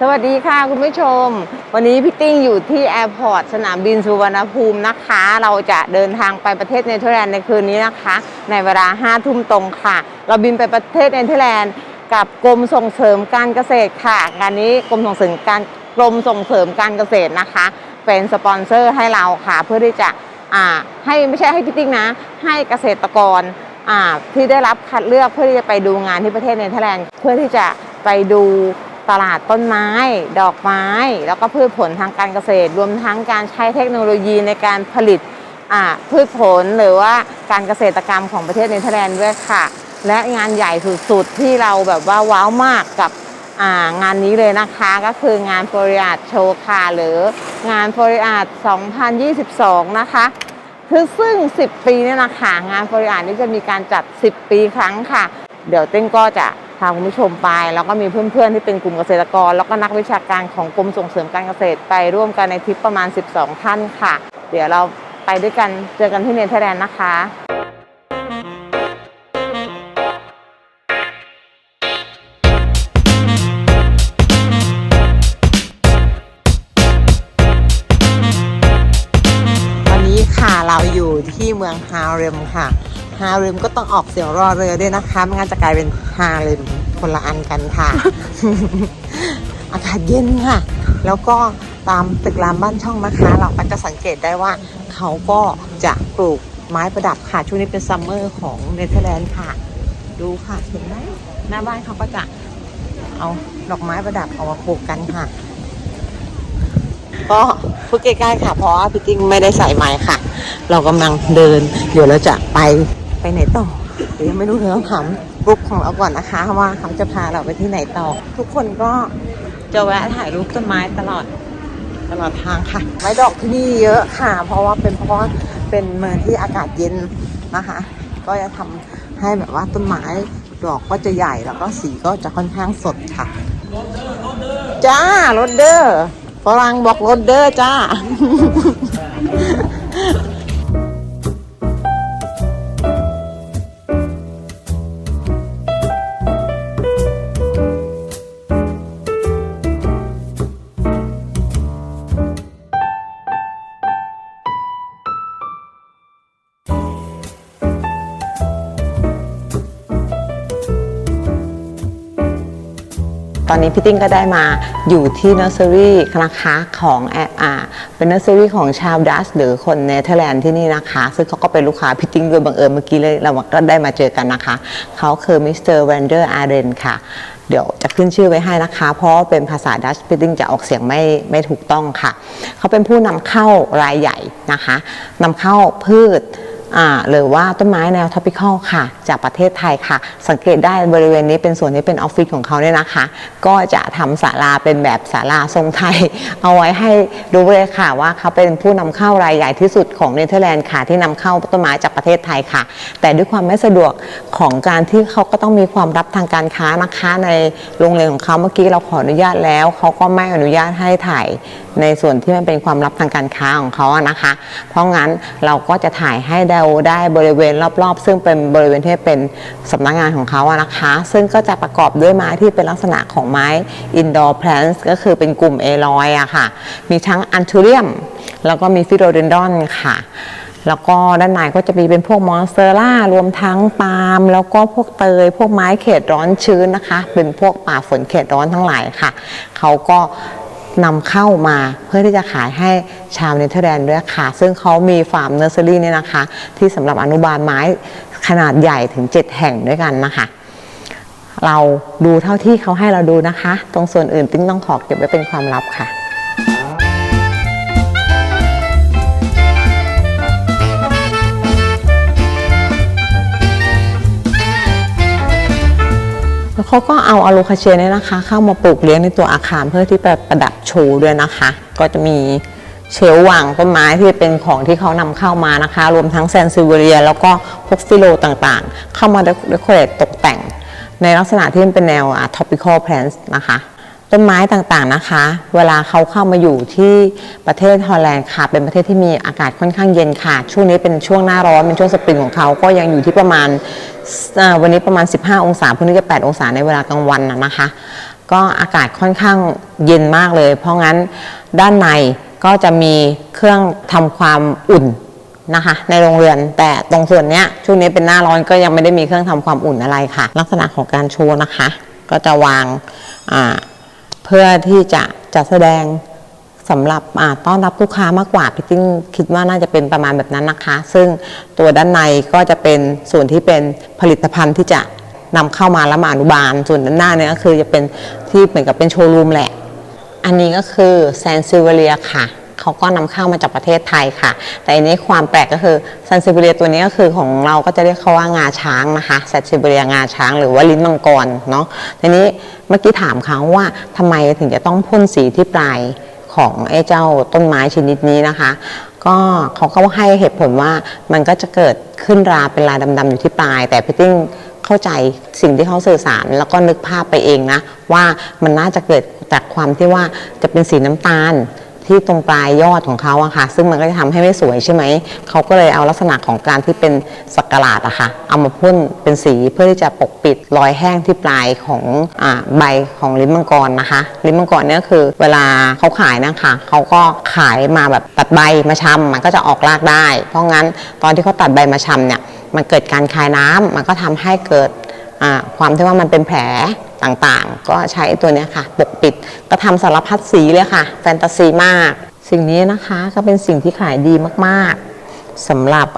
สวัสดีค่ะคุณผู้ชม วันนี้พี่ติ้งอยู่ที่แอร์พอร์ตสนามบินสุวรรณภูมินะคะ เราจะเดินทางไปประเทศเนเธอร์แลนด์ในคืนนี้นะคะ ในเวลา5ทุ่มตรงค่ะ เราบินไปประเทศเนเธอร์แลนด์กับกรมส่งเสริมการเกษตรค่ะงานนี้กรมส่งเสริมการกรมส่งเสริมการเกษตรนะคะ เป็นสปอนเซอร์ให้เราค่ะ เพื่อที่จะให้ไม่ใช่ให้พี่ติ้งนะ ให้เกษตรกรที่ได้รับคัดเลือกเพื่อที่จะไปดูงานที่ประเทศเนเธอร์แลนด์เพื่อที่จะไปดู ตลาดต้นไม้ ดอกไม้ แล้วก็พืชผลทางการเกษตร รวมทั้งการใช้เทคโนโลยีในการผลิตพืชผลหรือว่าการเกษตรกรรมของประเทศเนเธอร์แลนด์ด้วยค่ะ และงานใหญ่สุดๆที่เราแบบว่าว้าวมากกับงานนี้เลยนะคะก็คืองาน f o r i a d Show ค่ะหรืองาน f o r i a d 2022 นะคะคือซึ่ง 10 ปีเนี่ยนะคะงาน f o r i a d นี่จะมีการจัด 10 ปีครั้งค่ะ เดี๋ยวเต้นก็จะ พาคุณผู้ชมไป แล้วก็มีเพื่อนๆที่เป็นกลุ่มเกษตรกร แล้วก็นักวิชาการของกรมส่งเสริมการเกษตรไปร่วมกันในทริปประมาณ 12 ท่านค่ะ เดี๋ยวเราไปด้วยกันเจอกันที่เนเธอร์แลนด์นะคะตอนนี้ค่ะเราอยู่ที่เมืองฮาเร็มค่ะ ฮาเร็มก็ต้องออกเสียงรอเรือด้วยนะคะไม่งั้นจะกลายเป็นฮาเร็มคนละอันกันค่ะ อากาศเย็นค่ะ แล้วก็ตามตึกรามบ้านช่องนะคะ เราก็จะสังเกตได้ว่าเขาก็จะปลูกไม้ประดับค่ะ ช่วงนี้เป็นซัมเมอร์ของเนเธอร์แลนด์ค่ะ ดูค่ะเห็นไหมหน้าบ้านเขาก็จะเอาดอกไม้ประดับเอามาปลูกกันค่ะ ก็พูดใกล้ๆค่ะ เพราะว่าพี่ติ้งไม่ได้ใส่ไม้ค่ะ เรากำลังเดิน เดี๋ยวเราจะไป ไปไหนต่อเดี๋ยวยังไม่รู้เลยต้องถามกรุ๊ปของเราก่อนนะคะว่าเขาจะพาเราไปที่ไหนต่อ ทุกคนก็จะแวะถ่ายรูปต้นไม้ตลอดตลอดทางค่ะ ไม้ดอกที่นี่เยอะค่ะ เพราะว่าเป็นเพราะว่าเป็นเมืองที่อากาศเย็นนะคะ ก็จะทำให้แบบว่าต้นไม้ดอกก็จะใหญ่แล้วก็สีก็จะค่อนข้างสดค่ะ จ้ารถเดอร์ฝรั่งบอกรถเดอร์จ้า อนนี้พี่ติ้งก็ได้มาอยู่ที่เนอร์เซอรี่นะคะของแออ่าเป็นเนอร์เซอรี่ของชาวดัชหรือคนเนเธอร์แลนด์ที่นี่นะคะ ซึ่งเขาก็เป็นลูกค้าพี่ติ้งโดยบังเอิญเมื่อกี้เลยเราก็ได้มาเจอกันนะคะ เขาคือมิสเตอร์แวนเดอร์อาร์เรนค่ะเดี๋ยวจะขึ้นชื่อไว้ให้นะคะ เพราะเป็นภาษาดัชพี่ติ้งจะออกเสียงไม่ไม่ถูกต้องค่ะ เขาเป็นผู้นำเข้ารายใหญ่นะคะนำเข้าพืช หรือว่าต้นไม้แนว topical ค่ะ จากประเทศไทยค่ะ สังเกตได้บริเวณนี้เป็นส่วนที่เป็นออฟฟิศของเขาเนี่ยนะคะ ก็จะทำศาลาเป็นแบบศาลาทรงไทย เอาไว้ให้ดูเลยค่ะว่าเขาเป็นผู้นำเข้ารายใหญ่ที่สุดของเนเธอร์แลนด์ค่ะ ที่นำเข้าต้นไม้จากประเทศไทยค่ะ แต่ด้วยความไม่สะดวกของการที่เขาก็ต้องมีความรับทางการค้านะคะในโรงเรียนของเขาเมื่อกี้เราขออนุญาตแล้วเขาก็ไม่อนุญาตให้ถ่าย ในส่วนที่มันเป็นความลับทางการค้าของเขาอะนะคะ เพราะงั้นเราก็จะถ่ายให้เราได้บริเวณรอบๆ ซึ่งเป็นบริเวณที่เป็นสำนักงานของเขาอะนะคะ ซึ่งก็จะประกอบด้วยไม้ที่เป็นลักษณะของไม้ indoor plants ก็คือเป็นกลุ่มเอลอยอะค่ะ มีทั้งอันทูเรียม แล้วก็มีฟิโรเดนดอนค่ะแล้วก็ด้านในก็จะมีเป็นพวกมอนสเตอร่ารวมทั้งปาล์มแล้วก็พวกเตย พวกไม้เขตร้อนชื้นนะคะ เป็นพวกป่าฝนเขตร้อนทั้งหลายค่ะ เขาก็ นำเข้ามาเพื่อที่จะขายให้ชาวเนเธอร์แลนด์ด้วยค่ะ ซึ่งเขามีฟาร์มเนอร์เซอรี่เนี่ยนะคะ ที่สำหรับอนุบาลไม้ขนาดใหญ่ถึง 7 แห่งด้วยกันนะคะ เราดูเท่าที่เขาให้เราดูนะคะ ตรงส่วนอื่นติ้งต้องขอเก็บไว้เป็นความลับค่ะ เขาก็เอาอะโลคาเชียเนี่ยนะคะ เข้ามาปลูกเลี้ยงในตัวอาคารเพื่อที่ไปประดับโชว์ด้วยนะคะ ก็จะมีเชลวางต้นไม้ที่เป็นของที่เขานำเข้ามานะคะ รวมทั้งแซนซิเวเรีย แล้วก็พวกฟิโลต่างๆ เข้ามาเดคอเรทตกแต่ง ในลักษณะที่มันเป็นแนวอะ topical plants นะคะ ต้นไม้ต่างๆนะคะ เวลาเขาเข้ามาอยู่ที่ประเทศฮอลแลนด์ค่ะ เป็นประเทศที่มีอากาศค่อนข้างเย็นค่ะ ช่วงนี้เป็นช่วงหน้าร้อนเป็นช่วงสปริงของเขาก็ยังอยู่ที่ประมาณ อ่อวันนี้ประมาณ 15 องศาพรุ่งนี้จะ 8 องศาในเวลากลางวันนะนะคะ ก็อากาศค่อนข้างเย็นมากเลย เพราะงั้นด้านในก็จะมีเครื่องทำความอุ่นนะคะ ในโรงเรือน แต่ตรงส่วนเนี้ยช่วงนี้เป็นหน้าร้อนก็ยังไม่ได้มีเครื่องทำความอุ่นอะไรค่ะ ลักษณะของการโชว์นะคะ ก็จะวางอ่าเพื่อที่จะจะแสดง สำหรับต้อนรับลูกค้ามากกว่าพี่ติ้งคิดว่าน่าจะเป็นประมาณแบบนั้นนะคะ ซึ่งตัวด้านในก็จะเป็นส่วนที่เป็นผลิตภัณฑ์ที่จะนำเข้ามาแล้วมาอนุบาล ส่วนด้านหน้าเนี่ยก็คือจะเป็นที่เหมือนกับเป็นโชว์รูมแหละ อันนี้ก็คือแซนซิเวเรียค่ะเขาก็นำเข้ามาจากประเทศไทยค่ะ แต่อันนี้ความแปลกก็คือแซนซิเวเรียตัวนี้ก็คือของเราก็จะเรียกเขาว่างาช้างนะคะแซนซิเวเรียงาช้างหรือว่าลิ้นมังกรเนาะทีนี้เมื่อกี้ถามเขาว่าทำไมถึงจะต้องพ่นสีที่ปลาย ของไอ้เจ้าต้นไม้ชนิดนี้นะคะ ก็เขาก็ให้เหตุผลว่ามันก็จะเกิดขึ้นราเป็นลายดำๆอยู่ที่ปลาย แต่พี่ติ้งเข้าใจสิ่งที่เขาสื่อสาร แล้วก็นึกภาพไปเองนะ ว่ามันน่าจะเกิดจากความที่ว่าจะเป็นสีน้ำตาล ที่ตรงปลายยอดของเขาอะค่ะ ซึ่งมันก็จะทำให้ไม่สวยใช่ไหม เขาก็เลยเอาลักษณะของการที่เป็นสักหลาดอะค่ะ เอามาพ่นเป็นสีเพื่อที่จะปกปิดรอยแห้งที่ปลายของอใบของลิ้นมังกรนะคะ ลิ้นมังกรเนี่ยคือเวลาเขาขายนะคะเขาก็ขายมาแบบตัดใบมาชำมันก็จะออกรากได้ เพราะงั้นตอนที่เขาตัดใบมาชำเนี่ย มันเกิดการคายน้ำมันก็ทำให้เกิดความที่ว่ามันเป็นแผล ต่างๆ ก็ใช้ตัวนี้ค่ะปกปิดก็ทำสารพัดสีเลยค่ะ แฟนตาซีมาก สิ่งนี้นะคะก็เป็นสิ่งที่ขายดีมากๆสำหรับ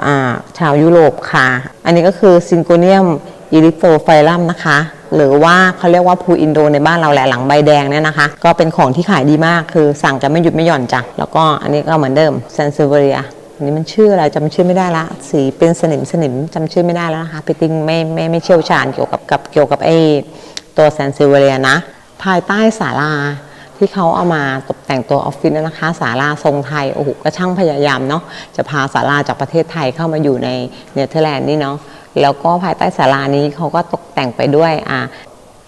ชาวยุโรปค่ะ อันนี้ก็คือซิงโกเนียมอิริโฟไฟลัมนะคะ หรือว่าเขาเรียกว่าพูอินโดในบ้านเราแหละหลังใบแดงเนี่ยนะคะ ก็เป็นของที่ขายดีมากคือสั่งกันไม่หยุดไม่หย่อนจ้ะแล้วก็อันนี้ก็เหมือนเดิมเซนซิเวเรียอันนี้มันชื่ออะไรจำชื่อไม่ได้ละ สีเป็นสนิมสนิมจำชื่อไม่ได้แล้วนะคะพี่ติงไม่ไม่ไม่เชี่ยวชาญเกี่ยวกับกับเกี่ยวกับไอ ตัวแซนซิเวเรียนะ ภายใต้ศาลาที่เขาเอามาตกแต่งตัวออฟฟิศนะคะศาลาทรงไทยโอ้โหก็ช่างพยายามเนาะจะพาศาลาจากประเทศไทยเข้ามาอยู่ในเนเธอร์แลนด์นี่เนาะแล้วก็ภายใต้ศาลานี้เขาก็ตกแต่งไปด้วยอ่า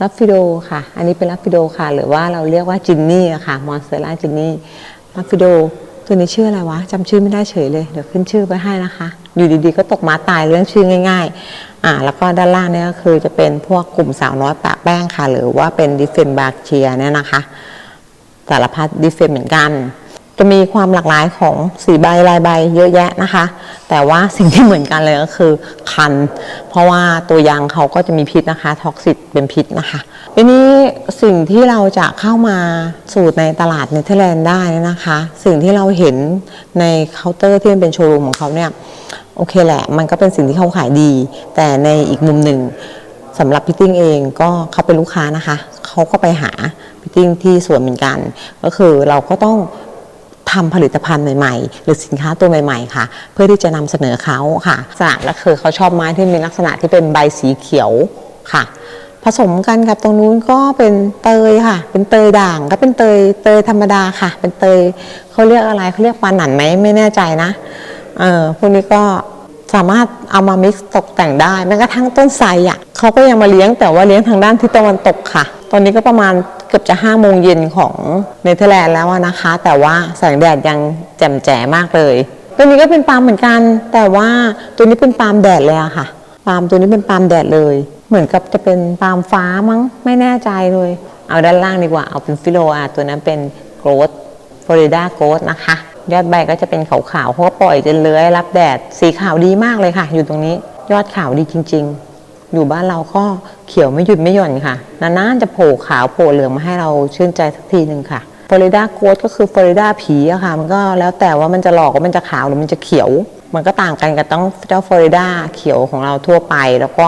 รับฟิโดค่ะ อันนี้เป็นรับฟิโดค่ะ หรือว่าเราเรียกว่าจินนี่อะค่ะ มอนสเตอร่าจินนี่รับฟิโดตัวนี้ชื่ออะไรวะจำชื่อไม่ได้เฉยเลย เดี๋ยวขึ้นชื่อไปให้นะคะ อยู่ดีๆก็ตกมาตายเรื่องชื่อง่าย ๆ อ่า แล้วก็ด้านล่างเนี่ยก็คือจะเป็นพวกกลุ่มสาวน้อยปะแป้งค่ะ หรือว่าเป็นดิเฟนบาเชียเนี่ยนะคะสารพัดดิเฟนเหมือนกัน จะมีความหลากหลายของสีใบลายใบเยอะแยะนะคะ แต่ว่าสิ่งที่เหมือนกันเลยก็คือคัน เพราะว่าตัวยางเขาก็จะมีพิษนะคะท็อกซิตเป็นพิษนะคะทีนี้สิ่งที่เราจะเข้ามาสูตรในตลาดเนเธอร์แลนด์ได้นะคะ สิ่งที่เราเห็นในเคาน์เตอร์ที่เป็นโชว์รูมของเขาเนี่ย โอเคแหละ มันก็เป็นสิ่งที่เขาขายดี แต่ในอีกมุมหนึ่งสำหรับพี่ติ้งเองก็เขาเป็นลูกค้านะคะ เขาก็ไปหาพี่ติ้งที่สวนเหมือนกัน ก็คือเราก็ต้องทำผลิตภัณฑ์ใหม่ๆ หรือสินค้าตัวใหม่ๆค่ะ เพื่อที่จะนำเสนอเขาค่ะสระและคือเขาชอบไม้ที่มีลักษณะที่เป็นใบสีเขียวค่ะ ผสมกันกับตรงนู้นก็เป็นเตยค่ะ เป็นเตยด่างก็เป็นเตยเตยธรรมดาค่ะ เป็นเตยเขาเรียกอะไรเขาเรียกปาหนันไหมไม่แน่ใจนะ เออพวกนี้ก็สามารถเอามา mix ตกแต่งได้แม้กระทั่งต้นไทรอะเขาก็ยังมาเลี้ยงแต่ว่าเลี้ยงทางด้านทิศตะวันตกค่ะ ตอนนี้ก็ประมาณเกือบจะ5้าโมงเย็นของเนเธอร์แลนด์แล้วนะคะ แต่ว่าแสงแดดยังแจ่มแจ๋มากเลย ตัวนี้ก็เป็นปาล์มเหมือนกัน แต่ว่าตัวนี้เป็นปาล์มแดดเลยอะค่ะปาล์มตัวนี้เป็นปาล์มแดดเลย เหมือนกับจะเป็นปาล์มฟ้ามั้งไม่แน่ใจเลย เอาด้านล่างดีกว่าเอาเป็นฟิโลอาตัวนั้นเป็นโกรดฟลอริดาโกสนะคะ ยอดใบก็จะเป็นขาวๆเพราะว่าปล่อยจนเลื้อยรับแดด สีขาวดีมากเลยค่ะ อยู่ตรงนี้ยอดขาวดีจริง ๆ อยู่บ้านเราก็เขียวไม่หยุดไม่หย่อนค่ะ นานๆจะโผล่ขาวโผล่เหลืองมาให้เราชื่นใจสักทีหนึ่งค่ะฟลอริดาโกสก็คือฟลอริดาผีอะค่ะ มันก็แล้วแต่ว่ามันจะหลอกว่ามันจะขาวหรือมันจะเขียว มันก็ต่างกันกับต้องเจ้าฟลอริดาเขียวของเราทั่วไป แล้วก็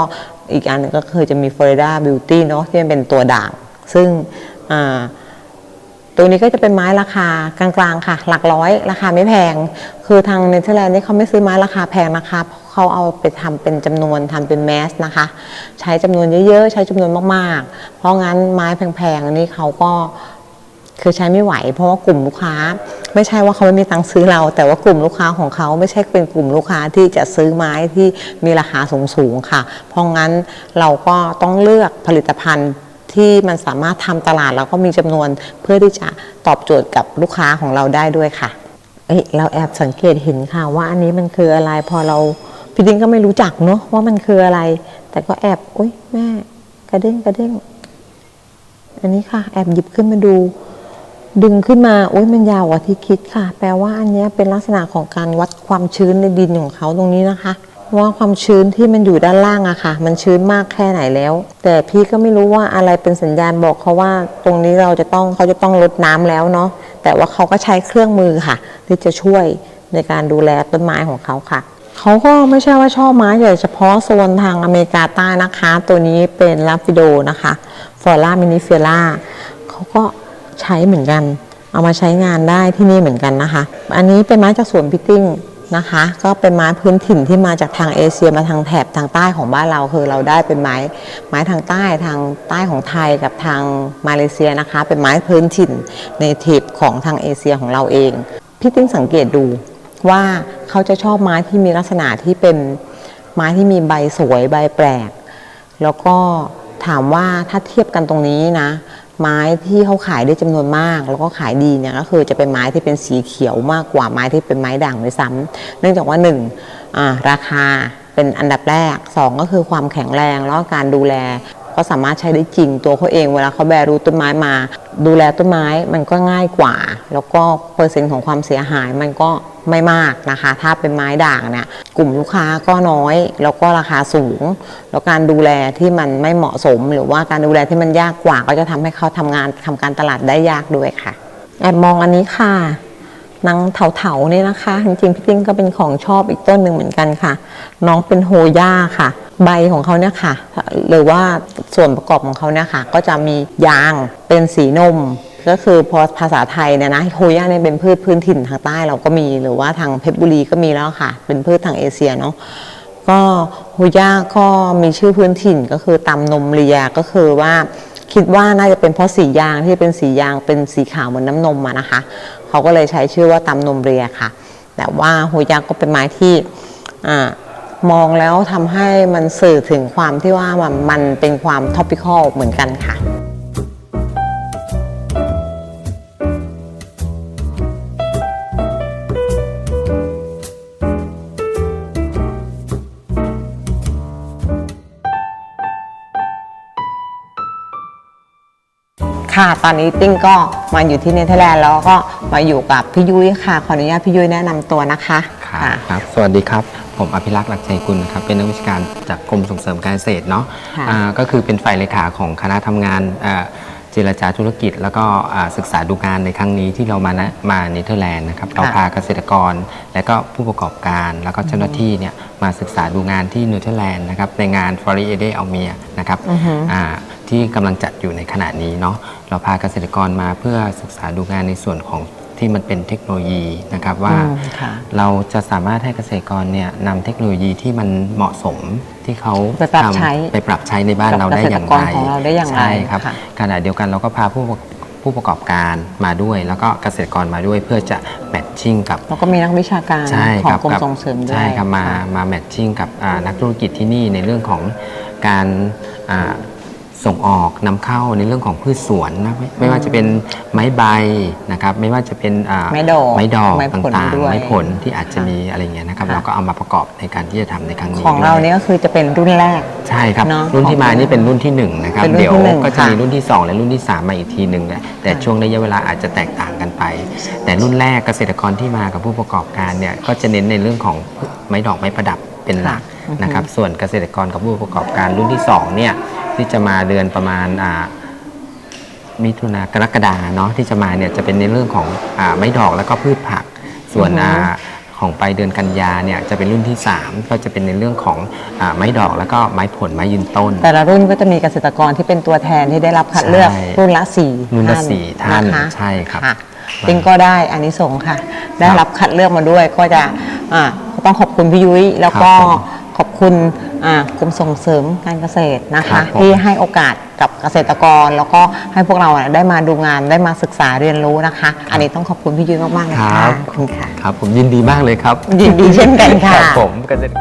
อีกอันนึงก็คือจะมีฟลอริดาบิวตี้เนาะที่มันเป็นตัวด่าง ซึ่งอ่า ตัวนี้ก็จะเป็นไม้ราคากลางๆค่ะ หลักร้อย ราคาไม่แพง คือทางเนเธอร์แลนด์นี่เขาไม่ซื้อไม้ราคาแพงนะคะเพราะเขาเอาไปทำเป็นจำนวนทำเป็นแมสนะคะ ใช้จำนวนเยอะๆ ใช้จำนวนมากๆ เพราะงั้นไม้แพงๆนี่เขาก็คือใช้ไม่ไหว เพราะว่ากลุ่มลูกค้า ไม่ใช่ว่าเขาไม่มีตังค์ซื้อเรา แต่ว่ากลุ่มลูกค้าของเขาไม่ใช่เป็นกลุ่มลูกค้าที่จะซื้อไม้ที่มีราคาสูงๆค่ะ เพราะงั้นเราก็ต้องเลือกผลิตภัณฑ์ ที่มันสามารถทำตลาดแล้วก็มีจำนวนเพื่อที่จะตอบโจทย์กับลูกค้าของเราได้ด้วยค่ะเอ้ยเราแอบสังเกตเห็นค่ะว่าอันนี้มันคืออะไรพอเราพี่ดิ้งก็ไม่รู้จักเนาะว่ามันคืออะไร แต่ก็แอบอุ้ยแม่ กระเด้งกระเด้งอันนี้ค่ะ แอบหยิบขึ้นมาดู ดึงขึ้นมาโอ้ยมันยาวกว่าที่คิดค่ะ แปลว่าอันนี้เป็นลักษณะของการวัดความชื้นในดินของเขาตรงนี้นะคะ ว่าความชื้นที่มันอยู่ด้านล่างอะค่ะ มันชื้นมากแค่ไหนแล้ว แต่พี่ก็ไม่รู้ว่าอะไรเป็นสัญญาณบอกเขาว่า ตรงนี้เราจะต้องเขาจะต้องลดน้ำแล้วเนาะแต่ว่าเขาก็ใช้เครื่องมือค่ะ ที่จะช่วยในการดูแลต้นไม้ของเขาค่ะเขาก็ไม่ใช่ว่าชอบไม้แต่เฉพาะโซนทางอเมริกาใต้นะคะ ตัวนี้เป็นลาฟิโดนะคะฟอร่ามินิเฟล่าเขาก็ใช้เหมือนกัน เอามาใช้งานได้ที่นี่เหมือนกันนะคะ อันนี้เป็นไม้จากสวนพิตติ้ง นะคะ ก็เป็นไม้พื้นถิ่นที่มาจากทางเอเชียมาทางแถบทางใต้ของบ้านเราคือเราได้เป็นไม้ไม้ทางใต้ทางใต้ของไทยกับทางมาเลเซียนะคะ เป็นไม้พื้นถิ่นในทีบของทางเอเชียของเราเองพี่ติ้งสังเกตดูว่าเขาจะชอบไม้ที่มีลักษณะที่เป็นไม้ที่มีใบสวยใบแปลก แล้วก็ถามว่าถ้าเทียบกันตรงนี้นะ ไม้ที่เขาขายได้จำนวนมาก แล้วก็ขายดีเนี่ยก็คือจะเป็นไม้ที่เป็นสีเขียวมากกว่าไม้ที่เป็นไม้ด่างด้วยซ้ำเนื่องจากว่าหนึ่งอ่าราคาเป็นอันดับแรกสองก็คือความแข็งแรงแล้วการดูแล ก็สามารถใช้ได้จริงตัวเขาเองเวลาเขาแบรูต้นไม้มา ดูแลต้นไม้มันก็ง่ายกว่า แล้วก็เปอร์เซ็นต์ของความเสียหายมันก็ไม่มากนะคะ ถ้าเป็นไม้ด่างเนี่ยกลุ่มลูกค้าก็น้อย แล้วก็ราคาสูง แล้วการดูแลที่มันไม่เหมาะสม หรือว่าการดูแลที่มันยากกว่า ก็จะทำให้เขาทำงานทำการตลาดได้ยากด้วยค่ะแอบมองอันนี้ค่ะนางเถาๆนี่นะคะ จริงๆพี่ติ้งก็เป็นของชอบอีกต้นหนึ่งเหมือนกันค่ะ น้องเป็นโฮย่าค่ะ ใบของเขาเนี่ยค่ะหรือว่าส่วนประกอบของเขาเนี่ยค่ะก็จะมียางเป็นสีนม ก็คือพอภาษาไทยเนี่ยนะโฮย่าเนี่ยเป็นพืชพื้นถิ่นทางใต้เราก็มีหรือว่าทางเพชรบุรีก็มีแล้วค่ะ เป็นพืชทางเอเชียเนาะก็โฮย่าก็มีชื่อพื้นถิ่นก็คือตำนมเรียก็คือว่าคิดว่าน่าจะเป็นเพราะสียางที่เป็นสียางเป็นสีขาวเหมือนน้ำนมอะนะคะ เขาก็เลยใช้ชื่อว่าตำนมเรียค่ะ แต่ว่าโฮย่าก็เป็นไม้ที่อ่า มองแล้วทำให้มันสื่อถึงความที่ว่ามันมนเป็นความท็อปิคอลเหมือนกันค่ะค่ะ ตอนนี้ติ้งก็มาอยู่ที่เนเธอร์แลนด์แล้วก็มาอยู่กับพี่ยุ้ยค่ะ ขออนุญาตพี่ยุ้ยแนะนำตัวนะคะครับครับ สวัสดีครับ ผมอภิรักษ์หลักใจกุลนะครับเป็นนักวิชาการจากกรมส่งเสริมการเกษตรเนาะค่ะอ่าก็คือเป็นฝ่ายเลขาของคณะทำงานอ่าเจรจาธุรกิจ แล้วก็อ่าศึกษาดูงานในครั้งนี้ที่เรามานะมาเนเธอร์แลนด์นะครับเราพาเกษตรกร และก็ผู้ประกอบการแล้วก็เจ้าหน้าที่เนี่ยมาศึกษาดูงานที่เนเธอร์แลนด์นะครับในงาน f o r e a d e a l m e r นะครับอือฮึ อ่าที่กำลังจัดอยู่ในขณะนี้เนาะเราพาเกษตรกรมาเพื่อศึกษาดูงานในส่วนของ ที่มันเป็นเทคโนโลยีนะครับว่าอืมค่ะเราจะสามารถให้เกษตรกรเนี่ยนำเทคโนโลยีที่มันเหมาะสมที่เขาไปปรับทำใช้ไปปรับใช้ในบ้านกับเราได้อย่างเกษไรตรกรของเราได้อย่างไรใช่ครับค่ะขณะเดียวกันเราก็พาผู้ประผู้ประกอบการมาด้วย แล้วก็เกษตรกรมาด้วยเพื่อจะแมทชิ่งกับแล้วก็มีนักวิชาการใช่ขอครังบกรมกับส่งเสริมด้วยใช่ครับมาค่ะมาแมทชิ่งกับอ่านักธุรกิจที่นี่ในเรื่องของการอ่า ส่งออกนำเข้าในเรื่องของพืชสวนนะไม่ไม่ว่าจะเป็นไม้ใบนะครับ ไม่ว่าจะเป็นอ่าไม้ดอกไม้ดอกไม้ผลต่างด้วยๆไม้ผลที่อาจจะค่ะมีอะไรอย่างเงี้ยนะครับค่ะเราก็เอามาประกอบในการที่จะทำในครั้งนี้ของเราด้วยเนี่ยก็คือจะเป็นรุ่นแรกใช่ครับเนอะรุ่นที่มาของนี่เป็นรุ่นที่หนึ่งนะครับเป็นรุ่นเดี๋ยวที่หนึ่งก็จะมีค่ะรุ่นที่สองและรุ่นที่สามมาอีกทีหนึ่งแหละแต่ช่วงระยะเวลาอาจจะแตกต่างกันไป แต่รุ่นแรกเกษตรกรที่มากับผู้ประกอบการเนี่ยก็จะเน้นในเรื่องของไม้ดอกไม้ประดับ เป็นหลักค่ะนะครับ ส่วนเกษตรกรกับผู้ประกอบการรุ่นที่สองเนี่ยที่จะมาเดือนประมาณอ่ามิถุนากรกฎาเนาะที่จะมาเนี่ยจะเป็นในเรื่องของอาไม้ดอกแล้วก็พืชผัก ส่วนอือฮึอาของไปลายเดือนกันยาเนี่ยจะเป็นรุ่นที่ 3 ก็จะเป็นในเรื่องของอาไม้ดอกแล้วก็ไม้ผลไม้ยืนต้น แต่ละรุ่นก็จะมีเกษตรกรที่เป็นตัวแทนที่ได้รับคัดเลือกใช่รุ่นละสี่รุ่นละสี่ท่านนะคะใช่ครับะติงก็ได้อันนี้สงส์ค่ะ ได้รับคัดเลือกมาด้วยก็จะอ่าก็ ต้องขอบคุณพี่ยุ้ยแล้วก็ครับผมขอบคุณอ่ากรมส่งเสริมการเกษตรนะครัคะบผมที่ให้โอกาสกับเกษตรกร แล้วก็ให้พวกเราอะได้มาดูงานได้มาศึกษาเรียนรู้นะคะ อันนี้ต้องขอบคุณพี่ยุ้ยมากๆเลยคค่ะรับขอบคุณค่ะครับผมยินดีมากเลยครับ ยินดีเช่นกันค่ะรับผมเกษตร